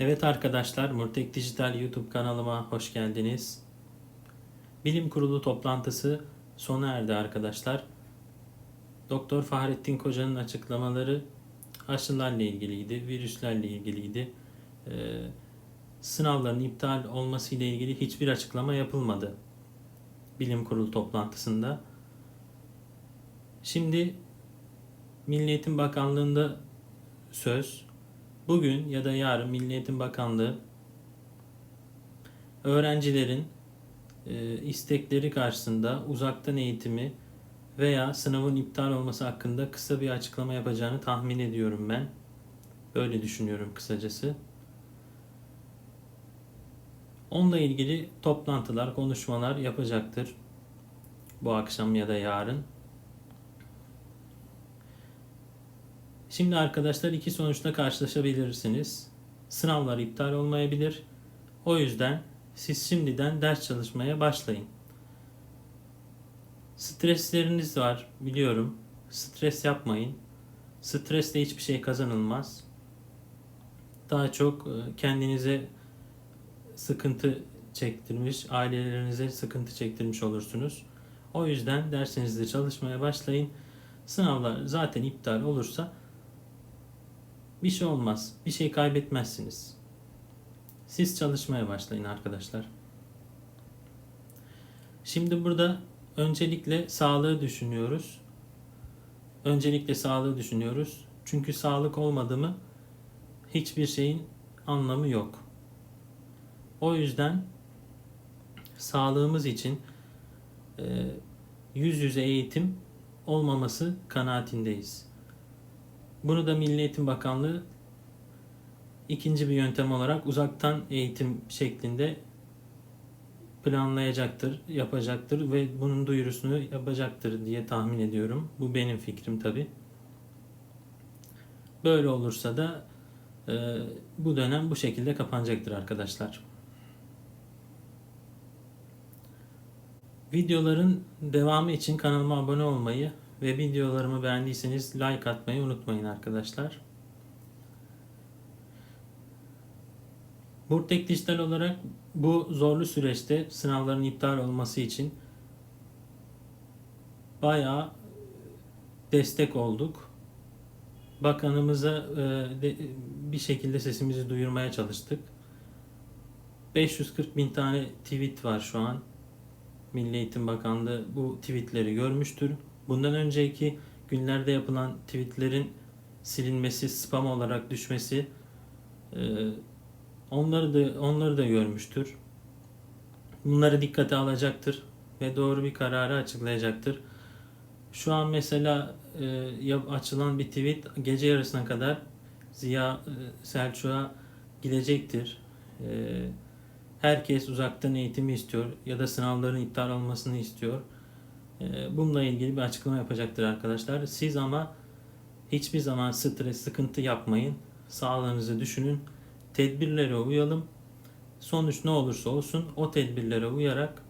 Evet arkadaşlar, Murtek Dijital YouTube kanalıma hoş geldiniz. Bilim Kurulu toplantısı sona erdi arkadaşlar. Doktor Fahrettin Koca'nın açıklamaları aşılarla ilgiliydi, virüslerle ilgiliydi. Ee, sınavların iptal olması ile ilgili hiçbir açıklama yapılmadı Bilim Kurulu toplantısında. Şimdi Milli Eğitim Bakanlığı'nda söz bugün ya da yarın Milli Eğitim Bakanlığı öğrencilerin e, istekleri karşısında uzaktan eğitimi veya sınavın iptal olması hakkında kısa bir açıklama yapacağını tahmin ediyorum ben. Böyle düşünüyorum kısacası. Onunla ilgili toplantılar, konuşmalar yapacaktır. Bu akşam ya da yarın. Şimdi arkadaşlar iki sonuçla karşılaşabilirsiniz. Sınavlar iptal olmayabilir. O yüzden siz şimdiden ders çalışmaya başlayın. Stresleriniz var biliyorum. Stres yapmayın. Stresle hiçbir şey kazanılmaz. Daha çok e, kendinize sıkıntı çektirmiş, ailelerinize sıkıntı çektirmiş olursunuz. O yüzden dersinizde çalışmaya başlayın. Sınavlar zaten iptal olursa bir şey olmaz. Bir şey kaybetmezsiniz. Siz çalışmaya başlayın arkadaşlar. Şimdi burada öncelikle sağlığı düşünüyoruz. Öncelikle sağlığı düşünüyoruz. Çünkü sağlık olmadı mı hiçbir şeyin anlamı yok. O yüzden sağlığımız için e, yüz yüze eğitim olmaması kanaatindeyiz. Bunu da Milli Eğitim Bakanlığı ikinci bir yöntem olarak uzaktan eğitim şeklinde planlayacaktır, yapacaktır ve bunun duyurusunu yapacaktır diye tahmin ediyorum. Bu benim fikrim tabi. Böyle olursa da e, bu dönem bu şekilde kapanacaktır arkadaşlar. Videoların devamı için kanalıma abone olmayı ve videolarımı beğendiyseniz like atmayı unutmayın arkadaşlar. Burtek Dijital olarak bu zorlu süreçte sınavların iptal olması için bayağı destek olduk. Bakanımıza e, bir şekilde sesimizi duyurmaya çalıştık. 540 bin tane tweet var şu an. Milli Eğitim Bakanlığı bu tweetleri görmüştür. Bundan önceki günlerde yapılan tweetlerin silinmesi, spam olarak düşmesi e, onları da onları da görmüştür. Bunları dikkate alacaktır ve doğru bir kararı açıklayacaktır. Şu an mesela e, açılan bir tweet gece yarısına kadar Ziya e, Selçuk'a gidecektir. Herkes uzaktan eğitimi istiyor ya da sınavların iptal olmasını istiyor. Ee, bununla ilgili bir açıklama yapacaktır arkadaşlar. Siz ama hiçbir zaman stres, sıkıntı yapmayın. Sağlığınızı düşünün. Tedbirlere uyalım. Sonuç ne olursa olsun o tedbirlere uyarak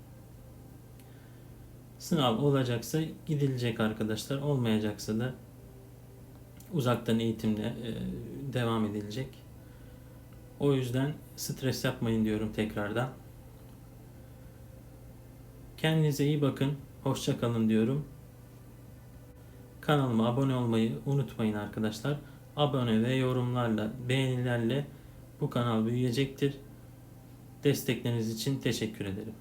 sınav olacaksa gidilecek arkadaşlar. Olmayacaksa da uzaktan eğitimle e, devam edilecek. O yüzden stres yapmayın diyorum tekrardan. Kendinize iyi bakın. Hoşça kalın diyorum. Kanalıma abone olmayı unutmayın arkadaşlar. Abone ve yorumlarla, beğenilerle bu kanal büyüyecektir. Destekleriniz için teşekkür ederim.